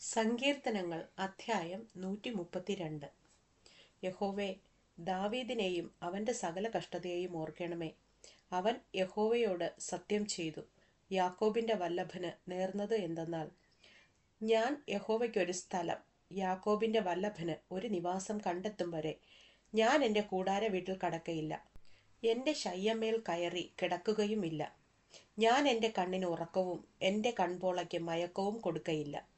സങ്കീർത്തനങ്ങൾ അധ്യായം നൂറ്റി മുപ്പത്തിരണ്ട് യഹോവേ ദാവീദിനെയും അവന്റെ സകല കഷ്ടതയെയും ഓർക്കണമേ. അവൻ യഹോവയോട് സത്യം ചെയ്തു യാക്കോബിന്റെ വല്ലഭന് നേർന്നത് എന്തെന്നാൽ ഞാൻ യഹോവയ്ക്കൊരു സ്ഥലം യാക്കോബിന്റെ വല്ലഭന് ഒരു നിവാസം കണ്ടെത്തും വരെ ഞാൻ എന്റെ കൂടാര വീട്ടിൽ കടക്കയില്ല. എന്റെ ശയ്യമേൽ കയറി കിടക്കുകയുമില്ല. ഞാൻ എന്റെ കണ്ണിന് ഉറക്കവും എന്റെ കൺപോളയ്ക്ക് മയക്കവും കൊടുക്കയില്ല.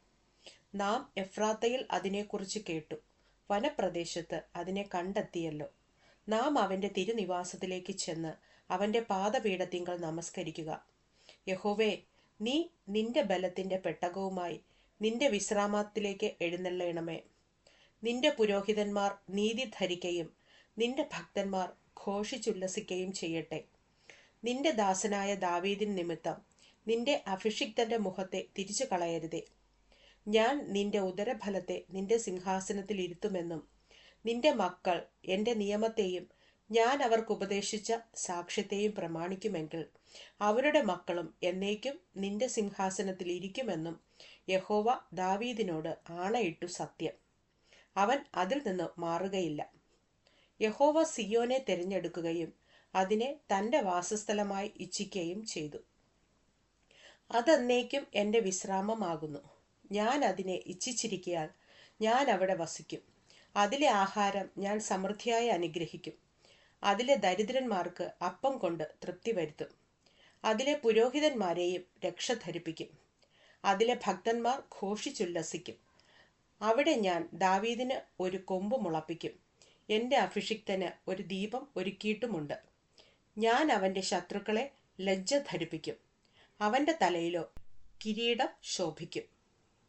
നാം എഫ്രാത്തയിൽ അതിനെക്കുറിച്ച് കേട്ടു. വനപ്രദേശത്ത് അതിനെ കണ്ടെത്തിയല്ലോ. നാം അവന്റെ തിരുനിവാസത്തിലേക്ക് ചെന്ന് അവന്റെ പാദപീഠത്തിങ്കൽ നമസ്കരിക്കുക. യഹോവേ നീ നിന്റെ ബലത്തിന്റെ പെട്ടകവുമായി നിന്റെ വിശ്രാമത്തിലേക്ക് എഴുന്നള്ളണമേ. നിന്റെ പുരോഹിതന്മാർ നീതി ധരിക്കുകയും നിന്റെ ഭക്തന്മാർ ഘോഷിച്ചുല്ലസിക്കുകയും ചെയ്യട്ടെ. നിന്റെ ദാസനായ ദാവീദിൻ നിമിത്തം നിന്റെ അഭിഷിക്തന്റെ മുഖത്തെ തിരിച്ചു കളയരുതേ ഞാൻ നിന്റെ ഉദരഫലത്തെ നിന്റെ സിംഹാസനത്തിൽ ഇരുത്തുമെന്നും നിന്റെ മക്കൾ എന്റെ നിയമത്തെയും ഞാൻ അവർക്ക് ഉപദേശിച്ച സാക്ഷ്യത്തെയും പ്രമാണിക്കുമെങ്കിൽ അവരുടെ മക്കളും എന്നേക്കും നിന്റെ സിംഹാസനത്തിൽ ഇരിക്കുമെന്നും യഹോവ ദാവീദിനോട് ആണയിട്ടു സത്യം. അവൻ അതിൽ നിന്ന് മാറുകയില്ല. യഹോവ സിയോനെ തിരഞ്ഞെടുക്കുകയും അതിനെ തന്റെ വാസസ്ഥലമായി ഇച്ഛിക്കുകയും ചെയ്തു. അതെന്നേക്കും എന്റെ വിശ്രാമമാകുന്നു. ഞാൻ അതിനെ ഇച്ഛിച്ചിരിക്കയാൽ ഞാൻ അവിടെ വസിക്കും. അതിലെ ആഹാരം ഞാൻ സമൃദ്ധിയായി അനുഗ്രഹിക്കും. അതിലെ ദരിദ്രന്മാർക്ക് അപ്പം കൊണ്ട് തൃപ്തി വരുത്തും. അതിലെ പുരോഹിതന്മാരെയും രക്ഷ ധരിപ്പിക്കും. അതിലെ ഭക്തന്മാർ ഘോഷിച്ചുല്ലസിക്കും. അവിടെ ഞാൻ ദാവീദിന് ഒരു കൊമ്പ് മുളപ്പിക്കും. എന്റെ അഭിഷിക്തന് ഒരു ദീപം ഒരുക്കിയിട്ടുമുണ്ട്. ഞാൻ അവന്റെ ശത്രുക്കളെ ലജ്ജ ധരിപ്പിക്കും. അവന്റെ തലയിലോ കിരീടം ശോഭിക്കും.